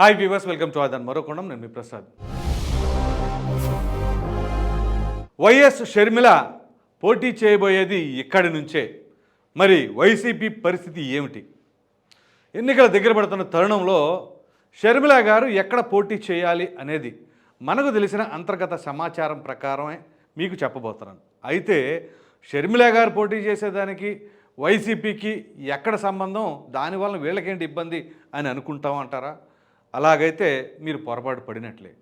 Hi viewers welcome to ఆదాన్. మరోకొండం నేను మీ ప్రసాద్. వైఎస్ షర్మిల పోటీ చేయబోయేది ఇక్కడి నుంచే. మరి వైసీపీ పరిస్థితి ఏమిటి? ఎన్నికల దగ్గర పడుతున్న తరుణంలో షర్మిల గారు ఎక్కడ పోటీ చేయాలి అనేది మనకు తెలిసిన అంతర్గత సమాచారం ప్రకారమే మీకు చెప్పబోతున్నాను. అయితే షర్మిల గారు పోటీ చేసేదానికి వైసీపీకి ఎక్కడ సంబంధం? దానివల్ల వీళ్ళకేంటి ఇబ్బంది అని అనుకుంటాం అంటారా? అలాగైతే మీరు పొరపాటు పడినట్లే.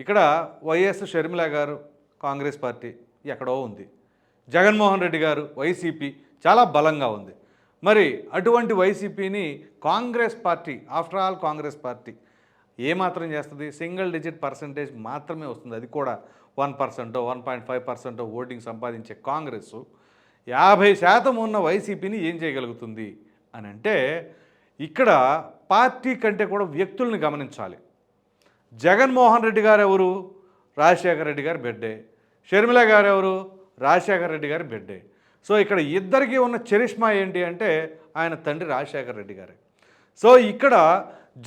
ఇక్కడ వైఎస్ షర్మిల గారు కాంగ్రెస్ పార్టీ ఎక్కడో ఉంది. జగన్మోహన్ రెడ్డి గారు వైసీపీ చాలా బలంగా ఉంది. మరి అటువంటి వైసీపీని Congress party after all Congress party ఏమాత్రం చేస్తుంది? సింగిల్ డిజిట్ పర్సంటేజ్ మాత్రమే వస్తుంది. అది కూడా వన్ పర్సెంటో వన్ పాయింట్ ఫైవ్ పర్సెంటో ఓటింగ్ సంపాదించే కాంగ్రెస్ యాభై శాతం ఉన్న వైసీపీని ఏం చేయగలుగుతుంది? అని అంటే ఇక్కడ పార్టీ కంటే కూడా వ్యక్తుల్ని గమనించాలి. జగన్మోహన్ రెడ్డి గారు ఎవరు? రాజశేఖర రెడ్డి గారి బిడ్డే. షర్మిల గారు ఎవరు? రాజశేఖర రెడ్డి గారి బిడ్డే. సో ఇక్కడ ఇద్దరికీ ఉన్న చరిష్మా ఏంటి అంటే ఆయన తండ్రి రాజశేఖర రెడ్డి గారే. సో ఇక్కడ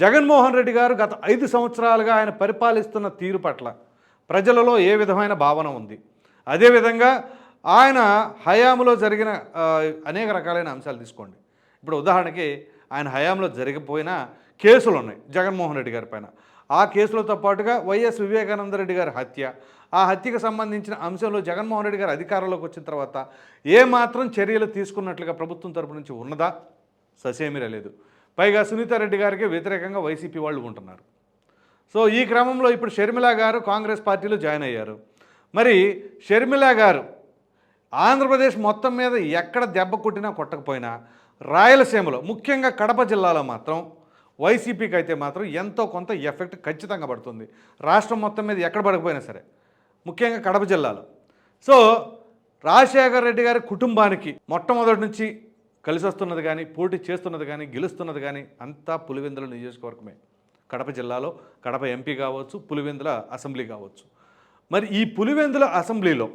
జగన్మోహన్ రెడ్డి గారు గత ఐదు సంవత్సరాలుగా ఆయన పరిపాలిస్తున్న తీరు పట్ల ప్రజలలో ఏ విధమైన భావన ఉంది? అదేవిధంగా ఆయన హయాంలో జరిగిన అనేక రకాలైన అంశాలు తీసుకోండి. ఇప్పుడు ఉదాహరణకి ఆయన హయాంలో జరిగిపోయిన కేసులు ఉన్నాయి జగన్మోహన్ రెడ్డి గారి పైన. ఆ కేసులతో పాటుగా వైఎస్ వివేకానంద రెడ్డి గారి హత్య. ఆ హత్యకు సంబంధించిన అంశంలో జగన్మోహన్ రెడ్డి గారు అధికారంలోకి వచ్చిన తర్వాత ఏ మాత్రం చర్యలు తీసుకున్నట్లుగా ప్రభుత్వం తరపు నుంచి ఉన్నదా? ససేమిరా లేదు. పైగా సునీతారెడ్డి గారికి వ్యతిరేకంగా వైసీపీ వాళ్ళు ఉంటున్నారు. సో ఈ క్రమంలో ఇప్పుడు షర్మిల గారు కాంగ్రెస్ పార్టీలో జాయిన్ అయ్యారు. మరి షర్మిల గారు ఆంధ్రప్రదేశ్ మొత్తం మీద ఎక్కడ దెబ్బ కొట్టినా కొట్టకపోయినా రాయలసీమలో ముఖ్యంగా కడప జిల్లాలో మాత్రం వైసీపీకి అయితే మాత్రం ఎంతో కొంత ఎఫెక్ట్ ఖచ్చితంగా పడుతుంది. రాష్ట్రం మొత్తం మీద ఎక్కడ పడకపోయినా సరే ముఖ్యంగా కడప జిల్లాలో. సో రాజశేఖర రెడ్డి గారి కుటుంబానికి మొట్టమొదటి నుంచి కలిసి వస్తున్నది కానీ పోటీ చేస్తున్నది కానీ గెలుస్తున్నది కానీ అంతా పులివెందుల నియోజకవర్గమే. కడప జిల్లాలో కడప ఎంపీ కావచ్చు పులివెందుల అసెంబ్లీ కావచ్చు. మరి ఈ పులివెందుల అసెంబ్లీలో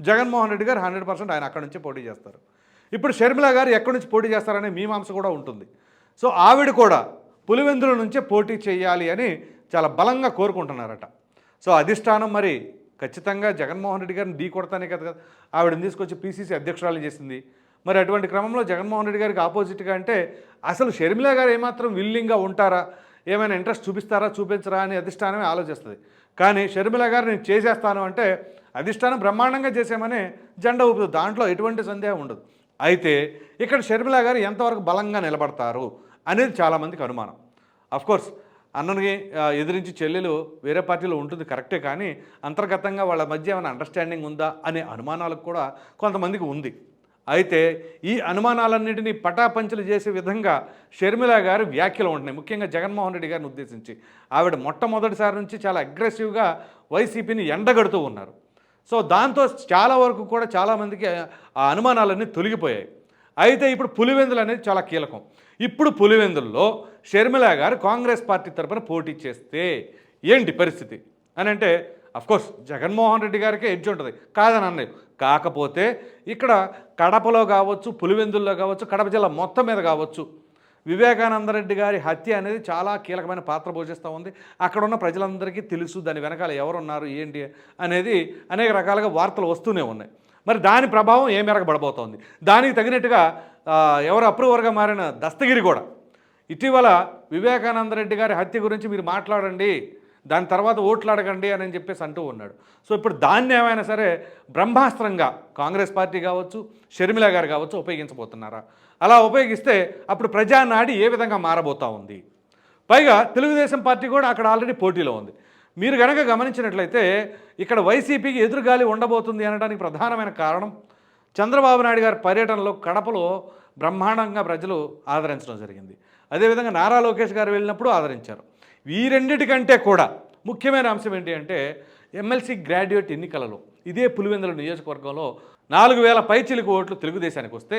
జగన్మోహన్ రెడ్డి గారు హండ్రెడ్ పర్సెంట్ ఆయన అక్కడి నుంచే పోటీ చేస్తారు. ఇప్పుడు షర్మిల గారు ఎక్కడి నుంచి పోటీ చేస్తారనే మీమాంస కూడా ఉంటుంది. సో ఆవిడ కూడా పులివెందుల నుంచే పోటీ చేయాలి అని చాలా బలంగా కోరుకుంటున్నారట. సో అధిష్టానం మరి ఖచ్చితంగా జగన్మోహన్ రెడ్డి గారిని ఢీ కొడతానే కదా కదా. ఆవిడని తీసుకొచ్చి పీసీసీ అధ్యక్షురాలు చేసింది. మరి అటువంటి క్రమంలో జగన్మోహన్ రెడ్డి గారికి ఆపోజిట్గా అంటే అసలు షర్మిల గారు ఏమాత్రం విల్లింగ్గా ఉంటారా? ఏమైనా ఇంట్రెస్ట్ చూపిస్తారా చూపించరా అని అధిష్టానమే ఆలోచిస్తుంది. కానీ షర్మిల గారు నేను చేసేస్తాను అంటే అధిష్టానం బ్రహ్మాండంగా చేసామని జెండా ఊపుతుంది దాంట్లో ఎటువంటి సందేహం ఉండదు. అయితే ఇక్కడ షర్మిల గారు ఎంతవరకు బలంగా నిలబడతారు అనేది చాలామందికి అనుమానం. అఫ్కోర్స్ అన్నని ఎదిరించి చెల్లెలు వేరే పార్టీలో ఉంటుంది కరెక్టే కానీ అంతర్గతంగా వాళ్ళ మధ్య ఏమైనా అండర్స్టాండింగ్ ఉందా అనే అనుమానాలకు కూడా కొంతమందికి ఉంది. అయితే ఈ అనుమానాలన్నింటినీ పటాపంచలు చేసే విధంగా షర్మిల గారు వ్యాఖ్యలు ఉంటున్నాయి. ముఖ్యంగా జగన్మోహన్ రెడ్డి గారిని ఉద్దేశించి. ఆవిడ మొట్టమొదటిసారి నుంచి చాలా అగ్రెసివ్గా వైసీపీని ఎండగడుతూ ఉన్నారు. సో దాంతో చాలా వరకు కూడా చాలామందికి ఆ అనుమానాలన్నీ తొలగిపోయాయి. అయితే ఇప్పుడు పులివెందులు అనేది చాలా కీలకం. ఇప్పుడు పులివెందుల్లో షర్మిల గారు కాంగ్రెస్ పార్టీ తరపున పోటీ చేస్తే ఏంటి పరిస్థితి? అని అంటే అఫ్కోర్స్ జగన్మోహన్ రెడ్డి గారికి ఎడ్జ్ ఉంటుంది. కాదని అన్నది కాకపోతే ఇక్కడ కడపలో కావచ్చు పులివెందుల్లో కావచ్చు కడప జిల్లా మొత్తం మీద కావచ్చు. వివేకానంద రెడ్డి గారి హత్య అనేది చాలా కీలకమైన పాత్ర పోషిస్తూ ఉంది. అక్కడ ఉన్న ప్రజలందరికీ తెలుసు దాని వెనకాల ఎవరున్నారు ఏంటి అనేది అనేక రకాలుగా వార్తలు వస్తూనే ఉన్నాయి. మరి దాని ప్రభావం ఏ మేరకు పడబోతోంది? దానికి తగినట్టుగా ఎవరు అప్రూవర్గా మారిన దస్తగిరి కూడా. ఇటీవల వివేకానంద రెడ్డి గారి హత్య గురించి మీరు మాట్లాడండి దాని తర్వాత ఓట్లు అడగండి అని చెప్పేసి అంటూ ఉన్నాడు. సో ఇప్పుడు దాన్ని ఏమైనా సరే బ్రహ్మాస్త్రంగా కాంగ్రెస్ పార్టీ కావచ్చు షర్మిల గారు కావచ్చు ఉపయోగించబోతున్నారా? అలా ఉపయోగిస్తే అప్పుడు ప్రజానాడి ఏ విధంగా మారబోతా ఉంది? పైగా తెలుగుదేశం పార్టీ కూడా అక్కడ ఆల్రెడీ పోటీలో ఉంది. మీరు కనుక గమనించినట్లయితే ఇక్కడ వైసీపీకి ఎదురుగాలి ఉండబోతుంది అనడానికి ప్రధానమైన కారణం చంద్రబాబు నాయుడు గారి పర్యటనలో కడపలో బ్రహ్మాండంగా ప్రజలు ఆదరించడం జరిగింది. అదేవిధంగా నారా లోకేష్ గారు వెళ్ళినప్పుడు ఆదరించారు. ఈ రెండిటికంటే కూడా ముఖ్యమైన అంశం ఏంటి అంటే ఎమ్మెల్సీ గ్రాడ్యుయేట్ ఎన్నికలలో ఇదే పులివెందుల నియోజకవర్గంలో నాలుగు వేల పైచిలుకు ఓట్లు తెలుగుదేశానికి వస్తే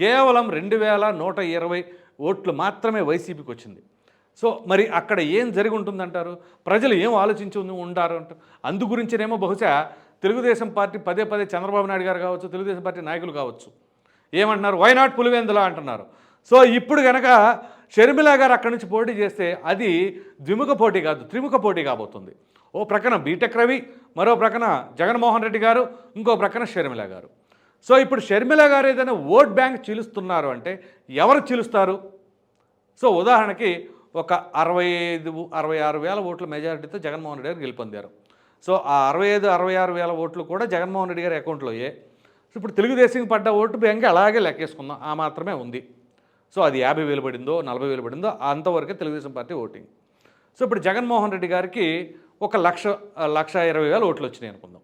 కేవలం రెండు వేల నూట ఇరవై ఓట్లు మాత్రమే వైసీపీకి వచ్చింది. సో మరి అక్కడ ఏం జరిగి ఉంటుందంటారు? ప్రజలు ఏం ఆలోచించి ఉంటారు అంటారు అందు గురించినేమో బహుశా తెలుగుదేశం పార్టీ పదే పదే చంద్రబాబు నాయుడు గారు కావచ్చు తెలుగుదేశం పార్టీ నాయకులు కావచ్చు. ఏమంటున్నారు? వైనాట్ పులివేందుల అంటున్నారు. సో ఇప్పుడు కనుక షర్మిలా గారు అక్కడి నుంచి పోటీ చేస్తే అది ద్విముఖ పోటీ కాదు త్రిముఖ పోటీ కాబోతుంది. ఓ ప్రక్కన బీటెక్ రవి మరో ప్రక్కన జగన్మోహన్ రెడ్డి గారు ఇంకో ప్రక్కన షర్మిల గారు. సో ఇప్పుడు షర్మిల గారు ఏదైనా ఓట్ బ్యాంక్ చీలుస్తున్నారు అంటే ఎవరు చీలుస్తారు? సో ఉదాహరణకి ఒక అరవై ఐదు అరవై ఆరు వేల ఓట్ల మెజారిటీతో జగన్మోహన్ రెడ్డి గారు గెలుపొందారు. సో ఆ అరవై ఐదు అరవై ఆరు వేల ఓట్లు కూడా జగన్మోహన్ రెడ్డి గారి అకౌంట్లో సో ఇప్పుడు తెలుగుదేశం పడ్డ ఓటు బ్యాంక్ అలాగే లెక్కేసుకుందాం. ఆ మాత్రమే ఉంది. సో అది యాభై వేలు పడిందో నలభై వేలు పడిందో అంతవరకే తెలుగుదేశం పార్టీ ఓటింగ్. సో ఇప్పుడు జగన్మోహన్ రెడ్డి గారికి ఒక లక్ష లక్ష ఇరవై వేల ఓట్లు వచ్చినాయి అనుకుందాం.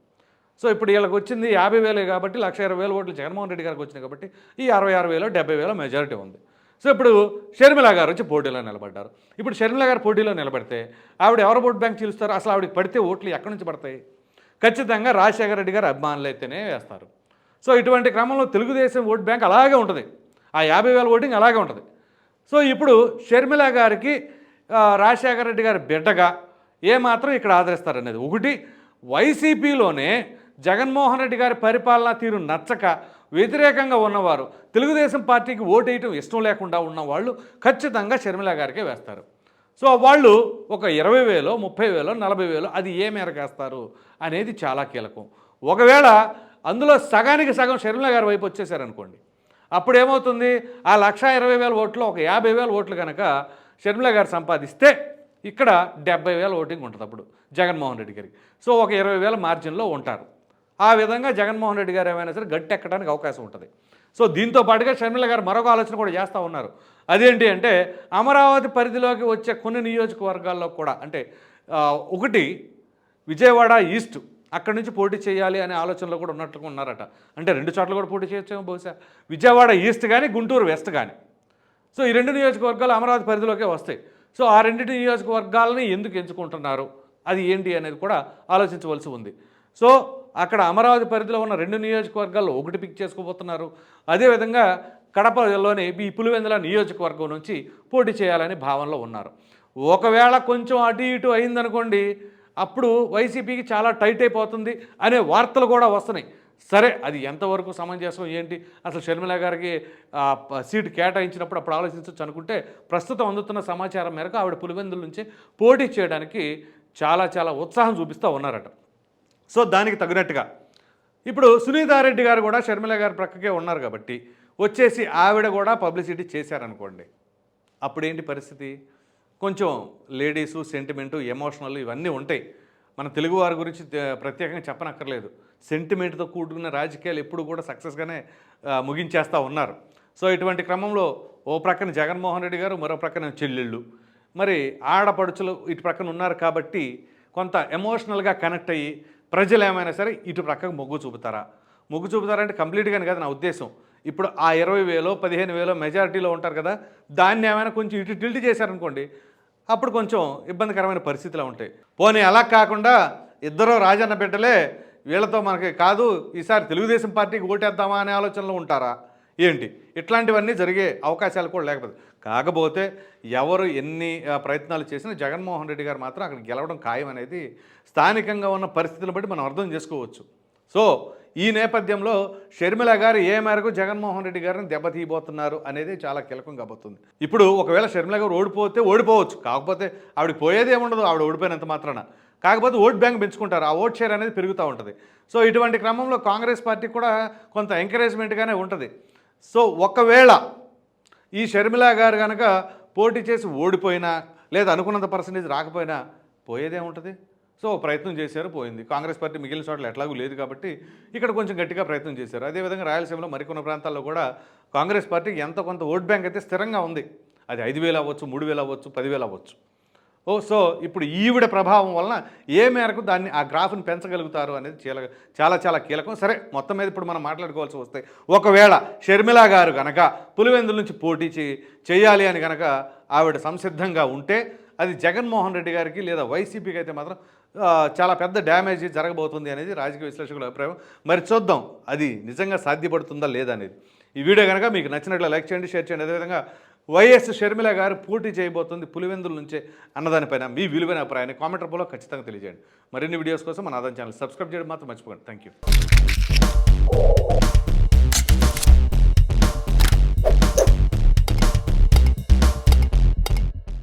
సో ఇప్పుడు వీళ్ళకి వచ్చింది యాభై వేలే కాబట్టి లక్ష ఇరవై వేల ఓట్లు జగన్మోహన్ రెడ్డి గారికి వచ్చినాయి కాబట్టి ఈ అరవై ఆరు వేల డెబ్బై వేల మెజారిటీ ఉంది. సో ఇప్పుడు షర్మిల గారు వచ్చి పోటీలో నిలబడ్డారు. ఇప్పుడు షర్మిల గారు పోటీలో నిలబడితే ఆవిడ ఎవరు ఓట్ బ్యాంక్ చీలుస్తారు అసలు ఆవిడకి పడితే ఓట్లు ఎక్కడి నుంచి పడతాయి? ఖచ్చితంగా రాజశేఖర రెడ్డి గారు అభిమానులు అయితేనే వేస్తారు. సో ఇటువంటి క్రమంలో తెలుగుదేశం ఓట్ బ్యాంక్ అలాగే ఉంటుంది. ఆ యాభై వేల ఓటింగ్ అలాగే ఉంటుంది. సో ఇప్పుడు షర్మిల గారికి రాజశేఖర రెడ్డి గారి బిడ్డగా ఏమాత్రం ఇక్కడ ఆదరిస్తారనేది ఒకటి. వైసీపీలోనే జగన్మోహన్ రెడ్డి గారి పరిపాలనా తీరు నచ్చక వ్యతిరేకంగా ఉన్నవారు తెలుగుదేశం పార్టీకి ఓటేయటం ఇష్టం లేకుండా ఉన్నవాళ్ళు ఖచ్చితంగా షర్మిల గారికే వేస్తారు. సో వాళ్ళు ఒక ఇరవై వేలో ముప్పై వేలో నలభై వేలో అది ఏ మేరకు వేస్తారు అనేది చాలా కీలకం. ఒకవేళ అందులో సగానికి సగం షర్మిల గారి వైపు వచ్చేసారనుకోండి అప్పుడు ఏమవుతుంది? ఆ లక్ష ఇరవై వేల ఓట్లు ఒక యాభై వేల ఓట్లు కనుక షర్మిల గారు సంపాదిస్తే ఇక్కడ డెబ్బై వేల ఓటింగ్ ఉంటుంది అప్పుడు జగన్మోహన్ రెడ్డి గారికి. సో ఒక ఇరవై వేల మార్జిన్లో ఉంటారు. ఆ విధంగా జగన్మోహన్ రెడ్డి గారు ఏమైనా సరే గట్టి ఎక్కడానికి అవకాశం ఉంటుంది. సో దీంతో పాటుగా షర్మిల గారు మరొక ఆలోచన కూడా చేస్తూ ఉన్నారు. అదేంటి అంటే అమరావతి పరిధిలోకి వచ్చే కొన్ని నియోజకవర్గాల్లో కూడా అంటే ఒకటి విజయవాడ ఈస్ట్ అక్కడి నుంచి పోటీ చేయాలి అనే ఆలోచనలో కూడా ఉన్నట్లుగా ఉన్నారట. అంటే రెండు చోట్ల కూడా పోటీ చేయొచ్చేమో బహుశా. విజయవాడ ఈస్ట్ కానీ గుంటూరు వెస్ట్ కానీ సో ఈ రెండు నియోజకవర్గాలు అమరావతి పరిధిలోకే వస్తాయి. సో ఆ రెండింటి నియోజకవర్గాలని ఎందుకు ఎంచుకుంటున్నారు? అది ఏంటి అనేది కూడా ఆలోచించవలసి ఉంది. సో అక్కడ అమరావతి పరిధిలో ఉన్న రెండు నియోజకవర్గాల్లో ఒకటి పిక్ చేసుకోబోతున్నారు. అదేవిధంగా కడపలోని ఈ పులివెందుల నియోజకవర్గం నుంచి పోటీ చేయాలని భావనలో ఉన్నారు. ఒకవేళ కొంచెం అటు ఇటు అయిందనుకోండి అప్పుడు వైసీపీకి చాలా టైట్ అయిపోతుంది అనే వార్తలు కూడా వస్తున్నాయి. సరే అది ఎంతవరకు సమంజసం ఏంటి? అసలు షర్మిల గారికి సీటు కేటాయించినప్పుడు అప్పుడు ఆలోచించవచ్చు అనుకుంటే ప్రస్తుతం అందుతున్న సమాచారం మేరకు ఆవిడ పులివెందుల నుంచి పోటీ చేయడానికి చాలా చాలా ఉత్సాహం చూపిస్తూ ఉన్నారట. సో దానికి తగినట్టుగా. ఇప్పుడు సునీతారెడ్డి గారు కూడా షర్మిల గారి ప్రక్కకే ఉన్నారు కాబట్టి వచ్చేసి ఆవిడ కూడా పబ్లిసిటీ చేశారనుకోండి. అప్పుడేంటి పరిస్థితి? కొంచెం లేడీసు సెంటిమెంటు ఎమోషనల్ ఇవన్నీ ఉంటాయి. మన తెలుగువారి గురించి ప్రత్యేకంగా చెప్పనక్కర్లేదు. సెంటిమెంట్తో కూడుకున్న రాజకీయాలు ఎప్పుడు కూడా సక్సెస్గానే ముగించేస్తూ ఉన్నారు. సో ఇటువంటి క్రమంలో ఓ ప్రక్కన జగన్మోహన్ రెడ్డి గారు మరో ప్రక్కన చెల్లెళ్ళు. మరి ఆడపడుచులు ఇటు ప్రక్కన ఉన్నారు కాబట్టి కొంత ఎమోషనల్గా కనెక్ట్ అయ్యి ప్రజలు ఏమైనా సరే ఇటు ప్రక్కకు మొగ్గు చూపుతారా? మొగ్గు చూపుతారంటే కంప్లీట్గానే కదా నా ఉద్దేశం. ఇప్పుడు ఆ ఇరవై వేలో పదిహేను వేలో మెజారిటీలో ఉంటారు కదా దాన్ని ఏమైనా కొంచెం ఇటు టిల్ట్ చేశారనుకోండి అప్పుడు కొంచెం ఇబ్బందికరమైన పరిస్థితులు ఉంటాయి. పోనీ అలా కాకుండా ఇద్దరు రాజన్న బిడ్డలే వీళ్ళతో మనకి కాదు ఈసారి తెలుగుదేశం పార్టీకి ఓటేద్దామా అనే ఆలోచనలో ఉంటారా? ఏంటి? ఇట్లాంటివన్నీ జరిగే అవకాశాలు కూడా లేకపోతే. కాకపోతే ఎవరు ఎన్ని ప్రయత్నాలు చేసినా జగన్మోహన్ రెడ్డి గారు మాత్రం అక్కడ గెలవడం ఖాయం అనేది స్థానికంగా ఉన్న పరిస్థితులను బట్టి మనం అర్థం చేసుకోవచ్చు. సో ఈ నేపథ్యంలో షర్మిల గారు ఏ మేరకు జగన్మోహన్ రెడ్డి గారిని దెబ్బతీయబోతున్నారు అనేది చాలా కీలకం కాబోతుంది ఇప్పుడు ఒకవేళ షర్మిల గారు ఓడిపోతే ఓడిపోవచ్చు. కాకపోతే ఆవిడ పోయేది ఏముండదు ఆవిడ ఓడిపోయినంత మాత్రాన. కాకపోతే ఓట్ బ్యాంక్ పెంచుకుంటారు ఆ ఓట్ షేర్ అనేది పెరుగుతూ ఉంటుంది. సో ఇటువంటి క్రమంలో కాంగ్రెస్ పార్టీ కూడా కొంత ఎంకరేజ్మెంట్గానే ఉంటుంది. సో ఒకవేళ ఈ షర్మిల గారు కనుక పోటీ చేసి ఓడిపోయినా లేదా అనుకున్నంత పర్సంటేజ్ రాకపోయినా పోయేదే ఉంటుంది. సో ప్రయత్నం చేశారు పోయింది. కాంగ్రెస్ పార్టీ మిగిలిన చోట్ల ఎట్లాగూ లేదు కాబట్టి ఇక్కడ కొంచెం గట్టిగా ప్రయత్నం చేశారు. అదేవిధంగా రాయలసీమలో మరికొన్ని ప్రాంతాల్లో కూడా కాంగ్రెస్ పార్టీ ఎంత కొంత ఓట్ బ్యాంక్ అయితే స్థిరంగా ఉంది. అది ఐదు వేలు అవ్వచ్చు మూడు వేలు అవ్వచ్చు పదివేలు అవ్వచ్చు. ఓ సో ఇప్పుడు ఈవిడ ప్రభావం వలన ఏ మేరకు దాన్ని ఆ గ్రాఫ్ని పెంచగలుగుతారు అనేది చాలా చాలా చాలా కీలకం. సరే మొత్తం మీద ఇప్పుడు మనం మాట్లాడుకోవాల్సి వస్తే ఒకవేళ షర్మిల గారు కనుక పులివెందుల నుంచి పోటీ చేయాలి అని కనుక ఆవిడ సంసిద్ధంగా ఉంటే అది జగన్మోహన్ రెడ్డి గారికి లేదా వైసీపీకి అయితే మాత్రం చాలా పెద్ద డ్యామేజ్ జరగబోతుంది అనేది రాజకీయ విశ్లేషకుల అభిప్రాయం. మరి చూద్దాం అది నిజంగా సాధ్యపడుతుందా లేదా అనేది. ఈ వీడియో కనుక మీకు నచ్చినట్లు లైక్ చేయండి షేర్ చేయండి. అదేవిధంగా వైఎస్ షర్మిల గారు పోటీ చేయబోతుంది పులివెందుల నుంచే అన్నదానిపైన. మీ విలువైన అభిప్రాయాన్ని కామెంట్ రూపంలో ఖచ్చితంగా తెలియజేయండి. మరిన్ని వీడియోస్ కోసం మన ఆదాయం ఛానల్ సబ్స్క్రైబ్ చేయడం మాత్రం మర్చిపోకండి. Thank you